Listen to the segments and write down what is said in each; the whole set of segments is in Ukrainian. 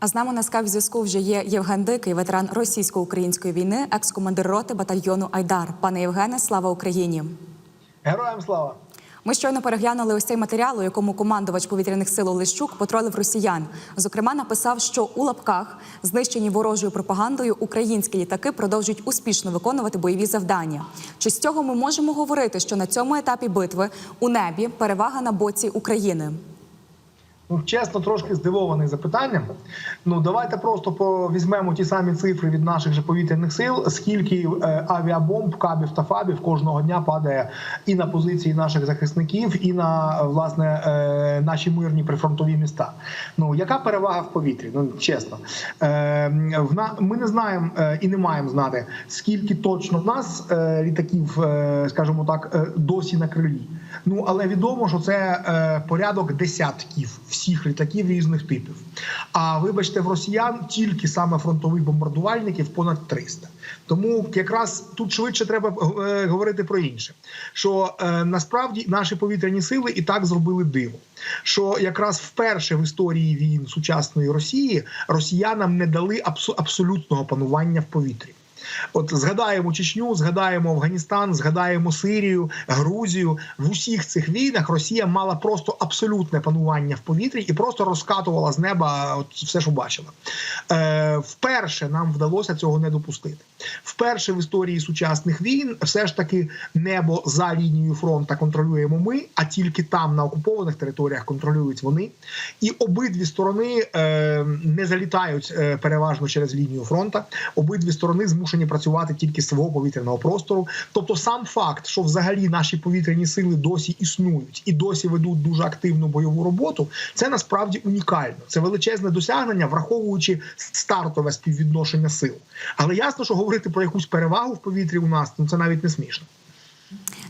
А з нами на скайп зв'язку вже є Євген Дикий, ветеран російсько-української війни, екс-командир роти батальйону Айдар. Пане Євгене, слава Україні! Героям слава! Ми щойно переглянули ось цей матеріал, у якому командувач повітряних сил Олещук потролив росіян. Зокрема, написав, що у лапках, знищені ворожою пропагандою, українські літаки продовжують успішно виконувати бойові завдання. Чи з цього ми можемо говорити, що на цьому етапі битви у небі перевага на боці України? Ну, чесно, трошки здивований запитанням. Ну давайте просто візьмемо ті самі цифри від наших же повітряних сил. Скільки е, авіабомб, кабів та фабів кожного дня падає і на позиції наших захисників, і на власне е, наші мирні прифронтові міста. Ну яка перевага в повітрі? Ну чесно, е, в на ми не знаємо і не маємо знати, скільки точно в нас літаків, скажімо так, досі на крилі. Ну але відомо, що це е, порядок десятків всіх літаків різних типів. А вибачте, в росіян тільки саме фронтових бомбардувальників понад 300. Тому якраз тут швидше треба е, говорити про інше. Що е, насправді наші повітряні сили і так зробили диво. Що якраз вперше в історії війн сучасної Росії росіянам не дали абсо- абсолютного панування в повітрі. От згадаємо Чечню, згадаємо Афганістан, згадаємо Сирію, Грузію. В усіх цих війнах Росія мала просто абсолютне панування в повітрі і просто розкатувала з неба от все, що бачила. Е, вперше нам вдалося цього не допустити. Вперше в історії сучасних війн все ж таки небо за лінією фронту контролюємо ми, а тільки там на окупованих територіях контролюють вони. І обидві сторони е, не залітають е, переважно через лінію фронту. Обидві сторони змушені працювати тільки свого повітряного простору. Тобто, сам факт, що взагалі наші повітряні сили досі існують і досі ведуть дуже активну бойову роботу, це насправді унікально. Це величезне досягнення, враховуючи стартове співвідношення сил. Але ясно, що говорити про якусь перевагу в повітрі у нас ну це навіть не смішно.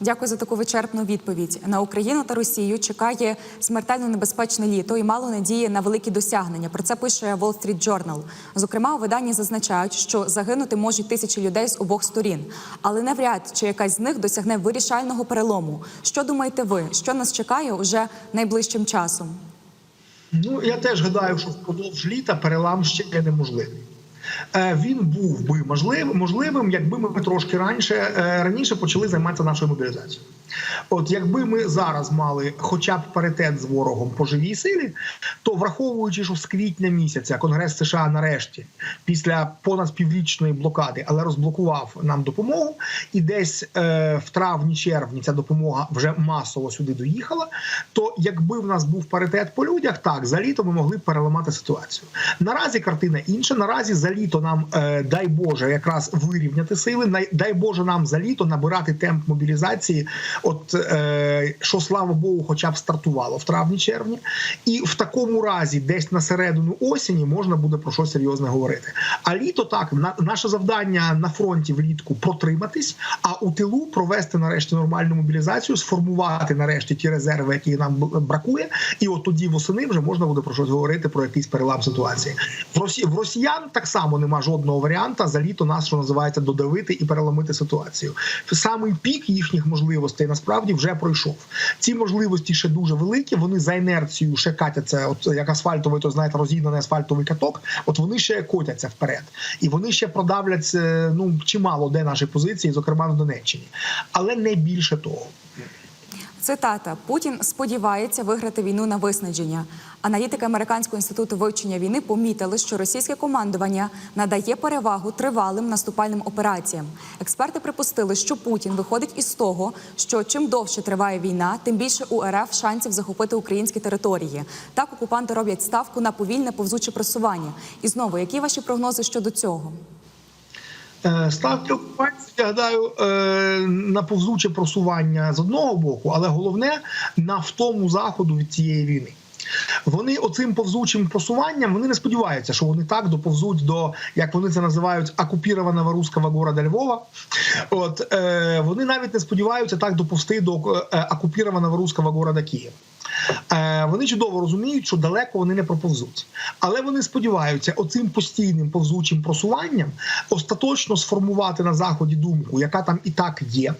Дякую за таку вичерпну відповідь. На Україну та Росію чекає смертельно небезпечне літо і мало надії на великі досягнення. Про це пише Wall Street Journal. Зокрема, у виданні зазначають, що загинути можуть тисячі людей з обох сторін, але навряд чи якась з них досягне вирішального перелому. Що думаєте ви? Що нас чекає уже найближчим часом? Ну я теж гадаю, що впродовж літа перелам ще неможливий. Е, Він був би можливим, можливим, якби ми трошки раніше е, раніше почали займатися нашою мобілізацією. От якби ми зараз мали хоча б паритет з ворогом по живій силі, то враховуючи, що з квітня місяця Конгрес США нарешті, після понад піврічної блокади, але розблокував нам допомогу, і десь е, в травні-червні ця допомога вже масово сюди доїхала. То якби в нас був паритет по людях, так за літо ми могли б переламати ситуацію. Наразі картина інша. Наразі за літо нам, е, дай Боже, якраз вирівняти сили. Дай Боже нам за літо набирати темп мобілізації. От е, що слава Богу, хоча б стартувало в травні-червні, і в такому разі, десь на середину осені можна буде про що серйозне говорити. А літо так на наше завдання на фронті влітку протриматись, а у тилу провести нарешті нормальну мобілізацію, сформувати нарешті ті резерви, які нам бракує, і от тоді восени вже можна буде про щось говорити про якийсь перелам ситуації. В росіян так само нема жодного варіанта за літо нас, що називається, додавити і переломити ситуацію. Самий пік їхніх можливостей насправді вже пройшов. Ці можливості ще дуже великі. Вони за інерцією ще катяться, от як асфальтовий, то знаєте, розігнаний асфальтовий каток. От вони ще котяться вперед, і вони ще продавлять е, ну чимало де наші позиції, зокрема на Донеччині, але не більше того. Цитата Путін сподівається виграти війну на виснаження. Аналітики американського інституту вивчення війни помітили, що російське командування надає перевагу тривалим наступальним операціям. Експерти припустили, що Путін виходить із того, що чим довше триває війна, тим більше у РФ шансів захопити українські території. Так окупанти роблять ставку на повільне повзуче просування. І знову, які ваші прогнози щодо цього? Е, Ставки окупації, гадаю, е, на повзуче просування з одного боку, але головне на втому заходу від цієї війни. Вони оцим повзучим просуванням вони не сподіваються, що вони так доповзуть до, як вони це називають, окупірованого руського города Львова. От е, вони навіть не сподіваються так доповзти до е, окупірованого руського города Києва. Е, Вони чудово розуміють, що далеко вони не проповзуть, але вони сподіваються, оцим постійним повзучим просуванням остаточно сформувати на заході думку, яка там і так є.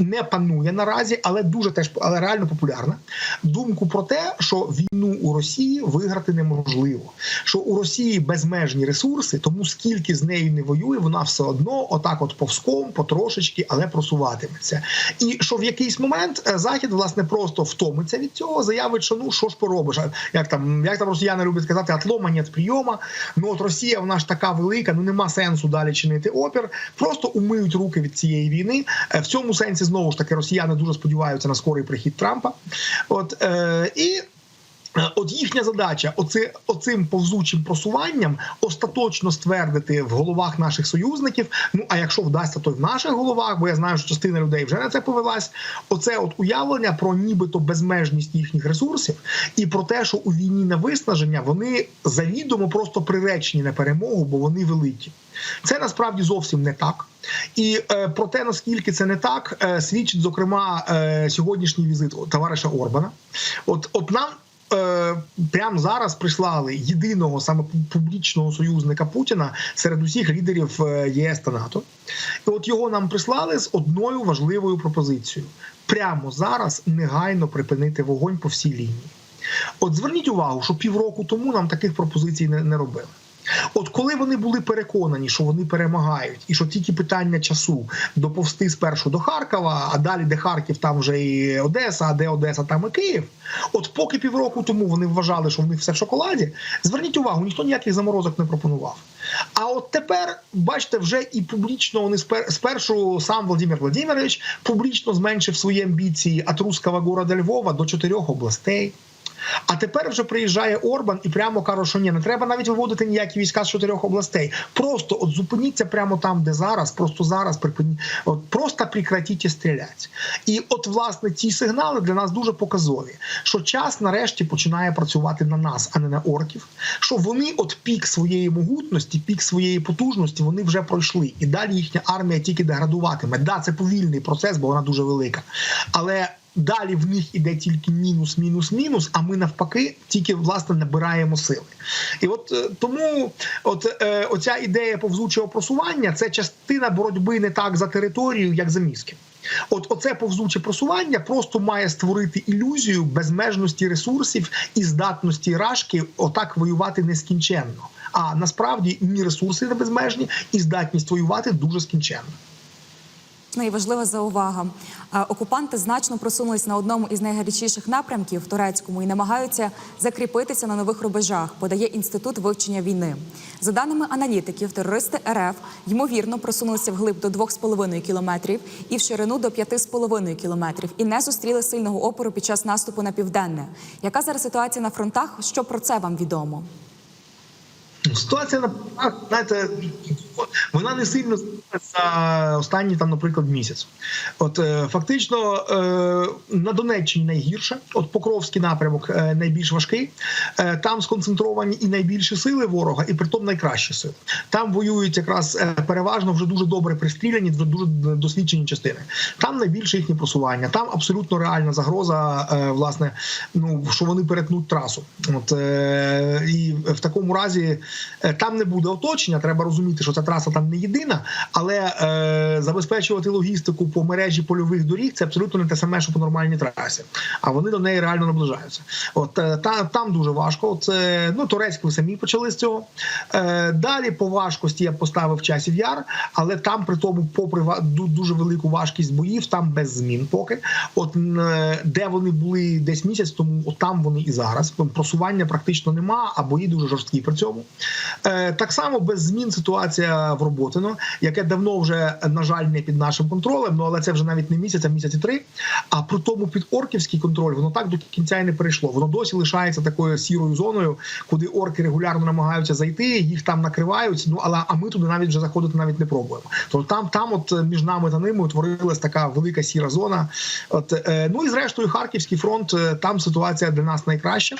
Не панує наразі, але дуже теж але реально популярна. Думку про те, що війну у Росії виграти неможливо, що у Росії безмежні ресурси, тому скільки з нею не воює, вона все одно отак, от повзком, потрошечки, але просуватиметься. І що в якийсь момент е, захід власне просто втомиться від цього, заявить, що ну що ж поробиш, як там, як там росіяни люблять казати, атлома нет прийома. Ну от Росія вона ж така велика, ну нема сенсу далі чинити опір. Просто умиють руки від цієї війни. Е, В цьому сенсі знову ж таки росіяни дуже сподіваються на скорий прихід Трампа. От е, і. От їхня задача, оци, оцим повзучим просуванням, остаточно ствердити в головах наших союзників. Ну а якщо вдасться, то й в наших головах, бо я знаю, що частина людей вже на це повелась. Оце от уявлення про нібито безмежність їхніх ресурсів, і про те, що у війні на виснаження вони завідомо просто приречені на перемогу, бо вони великі. Це насправді зовсім не так. І е, про те, наскільки це не так, е, свідчить зокрема е, сьогоднішній візит товариша Орбана. От, от нам. Е, Прямо зараз прислали єдиного саме публічного союзника Путіна серед усіх лідерів е, ЄС та НАТО. І от його нам прислали з одною важливою пропозицією: прямо зараз негайно припинити вогонь по всій лінії. От зверніть увагу, що півроку тому нам таких пропозицій не, не робили. От коли вони були переконані, що вони перемагають, і що тільки питання часу доповсти спершу до Харкова, а далі де Харків, там вже і Одеса, а де Одеса, там і Київ. От поки півроку тому вони вважали, що в них все в шоколаді. Зверніть увагу, ніхто ніяких заморозок не пропонував. А от тепер, бачите, вже і публічно вони спершу сам Володимир Владимирович публічно зменшив свої амбіції від Руського города Львова до чотирьох областей. А тепер вже приїжджає Орбан і прямо каже, що ні, не треба навіть виводити ніякі війська з чотирьох областей. Просто от зупиніться прямо там, де зараз, просто зараз припиніть, от просто прекратіть стріляти. І от власне ці сигнали для нас дуже показові, що час нарешті починає працювати на нас, а не на орків. Що вони, от пік своєї могутності, пік своєї потужності, вони вже пройшли, і далі їхня армія тільки деградуватиме. Да, це повільний процес, бо вона дуже велика, але. Далі в них іде тільки мінус, мінус, мінус. А ми навпаки тільки власне набираємо сили. І от е, тому, от е, оця ідея повзучого просування це частина боротьби не так за територію, як за мізки. От оце повзуче просування просто має створити ілюзію безмежності ресурсів і здатності рашки отак воювати нескінченно. А насправді ні ресурси не безмежні, і здатність воювати дуже скінченна. Ну і важлива заувага. Е, Окупанти значно просунулись на одному із найгарячіших напрямків турецькому і намагаються закріпитися на нових рубежах. Подає інститут вивчення війни. За даними аналітиків, терористи РФ ймовірно просунулися вглиб до 2,5 кілометрів і в ширину до 5,5 кілометрів і не зустріли сильного опору під час наступу на південне. Яка зараз ситуація на фронтах? Що про це вам відомо? Ситуація на знаєте, вона не сильно за останній там, наприклад, місяць. От е, фактично е, на Донеччині найгірше, от Покровський напрямок е, найбільш важкий. Там сконцентровані і найбільші сили ворога, і притом найкращі сили. Там воюють якраз переважно вже дуже добре пристріляні, дуже досвідчені частини. Там найбільше їхнє просування. Там абсолютно реальна загроза, власне, ну що вони перетнуть трасу. От і в такому разі там не буде оточення. Треба розуміти, що ця траса там не єдина, але е, забезпечувати логістику по мережі польових доріг це абсолютно не те саме, що по нормальній трасі. А вони до неї реально наближаються. От е, та там дуже важко. Це ну турецькі самі почали з цього. Е, далі по важкості я поставив часів яр, але там при тому, попри дуже велику важкість боїв, там без змін поки. От е, де вони були десь місяць, тому от там вони і зараз. Просування практично нема, а бої дуже жорсткі при цьому. Е, так само без змін ситуація в Роботино, яке давно вже на жаль не під нашим контролем. Ну але це вже навіть не місяць, а місяці три. А при тому під орківський контроль воно так до кінця і не перейшло. Воно досі лишається такою сірою зоною, куди орки регулярно намагаються зайти, їх там накривають. Ну але а ми туди навіть вже заходити навіть не пробуємо. Тобто там, там, от між нами та ними утворилась така велика сіра зона. От е, ну і зрештою, Харківський фронт е, там ситуація для нас найкраща.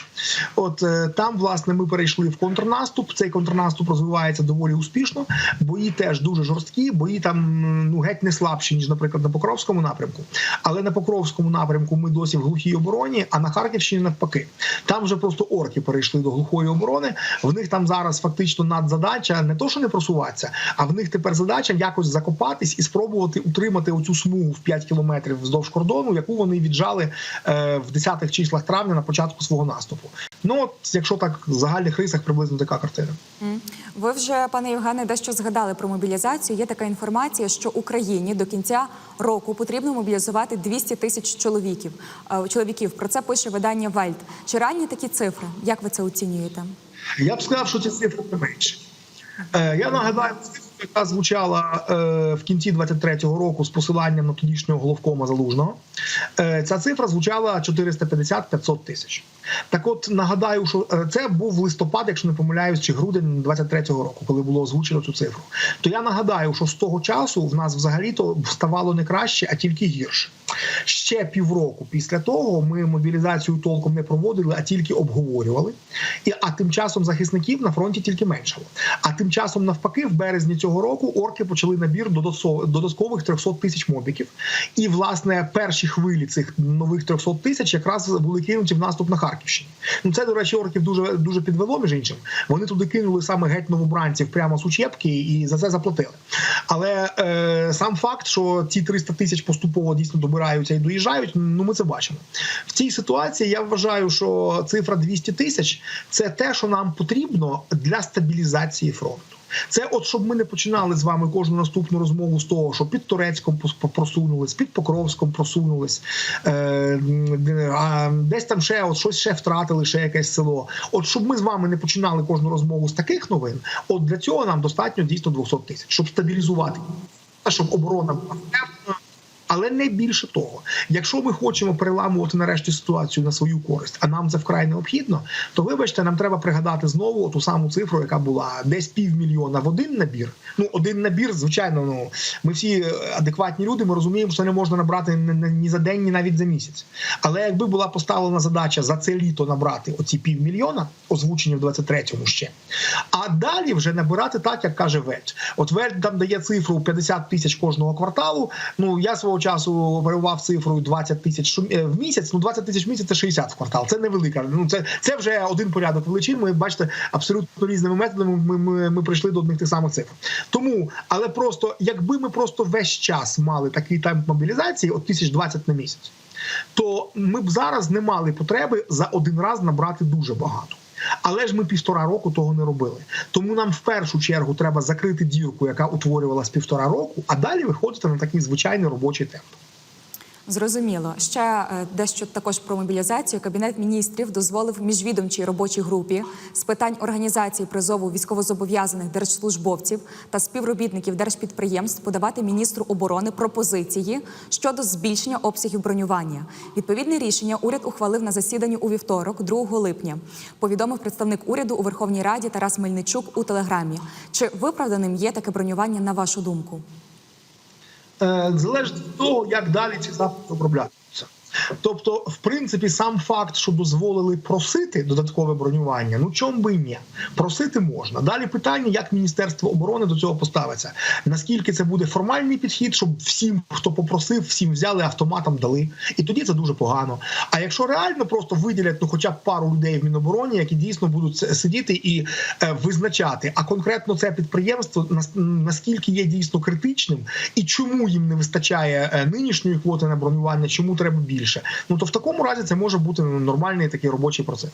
От е, там, власне, ми перейшли в контрнаступ. Цей контрнаступ розвивається доволі успішно. Бої теж дуже жорсткі. Бої там ну геть не слабші ніж, наприклад, на Покровському напрямку. Але на Покровському напрямку ми досі в глухій обороні. А на Харківщині навпаки, там вже просто орки перейшли до глухої оборони. В них там зараз фактично надзадача не то, що не просуватися, а в них тепер задача якось закопатись і спробувати утримати оцю смугу в 5 кілометрів вздовж кордону, яку вони віджали е, в 10-х числах травня на початку свого наступу. Ну от, якщо так в загальних рисах, приблизно така картина. Ви вже, пане Євгене, дещо згадали про мобілізацію. Є така інформація, що Україні до кінця року потрібно мобілізувати 200 тисяч чоловіків. Е, Чоловіків про це пише видання Вельт. Чи реальні такі цифри? Як ви це оцінюєте? Я б сказав, що ці цифри не менші. Е, я нагадаю цифру, яка звучала е, в кінці 23-го року з посиланням на тодішнього головкома залужного. Е, ця цифра звучала 450-500 тисяч. Так, от нагадаю, що е, це був листопад, якщо не помиляюсь, чи грудень 23-го року, коли було озвучено цю цифру. То я нагадаю, що з того часу в нас взагалі-то ставало не краще, а тільки гірше. Ще півроку після того ми мобілізацію толком не проводили, а тільки обговорювали. І а тим часом захисників на фронті тільки меншало. А тим часом, навпаки, в березні цього року орки почали набір додаткових 300 тисяч мобіків. І власне перші хвилі цих нових 300 тисяч якраз були кинуті в наступ на Харківщині. Ну це до речі, орків дуже дуже підвело між іншим. Вони туди кинули саме геть новобранців прямо з учебки і за це заплатили. Але е, сам факт, що ці 300 тисяч поступово дійсно добираються і доїжджають, ну ми це бачимо. В цій ситуації я вважаю, що цифра 200 тисяч це те, що нам потрібно для стабілізації фронту. Це от щоб ми не починали з вами кожну наступну розмову з того, що під Турецьком просунулись, під Покровськом просунулись, е, а десь там ще от щось ще втратили, ще якесь село. От щоб ми з вами не починали кожну розмову з таких новин, от для цього нам достатньо дійсно 200 тисяч, щоб стабілізувати, щоб оборона була. Але не більше того, якщо ми хочемо переламувати нарешті ситуацію на свою користь, а нам це вкрай необхідно, то вибачте, нам треба пригадати знову ту саму цифру, яка була десь півмільйона в один набір. Ну, один набір, звичайно, ну ми всі е, адекватні люди. Ми розуміємо, що не можна набрати ні, за день, ні навіть за місяць. Але якби була поставлена задача за це літо набрати оці півмільйона, озвучені в 23-му ще, а далі вже набирати так, як каже Вельт. От Вельт там дає цифру 50 тисяч кожного кварталу. Ну я свого часу оперував цифрою 20 тисяч в місяць. Ну 20 тисяч в місяць це 60 в квартал. Це невелика. Ну це, це вже один порядок величин. Ми бачите, абсолютно різними методами. Ми, ми, ми прийшли до одних тих самих цифр. Тому, але просто якби ми просто весь час мали такий темп мобілізації, от 1020 на місяць, то ми б зараз не мали потреби за один раз набрати дуже багато. Але ж ми півтора року того не робили. Тому нам в першу чергу треба закрити дірку, яка утворювалась півтора року, а далі виходити на такий звичайний робочий темп. Зрозуміло. Ще е, дещо також про мобілізацію. Кабінет міністрів дозволив міжвідомчій робочій групі з питань організації призову військовозобов'язаних держслужбовців та співробітників держпідприємств подавати міністру оборони пропозиції щодо збільшення обсягів бронювання. Відповідне рішення уряд ухвалив на засіданні у вівторок, 2 липня. Повідомив представник уряду у Верховній Раді Тарас Мельничук у телеграмі. Чи виправданим є таке бронювання на вашу думку? Е, залежить від того, як далі ці запити обробляються. Тобто, в принципі, сам факт, що дозволили просити додаткове бронювання, ну чому би ні? Просити можна. Далі питання, як Міністерство оборони до цього поставиться. Наскільки це буде формальний підхід, щоб всім, хто попросив, всім взяли автоматом, дали. І тоді це дуже погано. А якщо реально просто виділять ну, хоча б пару людей в Мінобороні, які дійсно будуть сидіти і е, визначати, а конкретно це підприємство наскільки є дійсно критичним, і чому їм не вистачає е, нинішньої квоти на бронювання, чому треба більше. Ну то в такому разі це може бути нормальний такий робочий процес.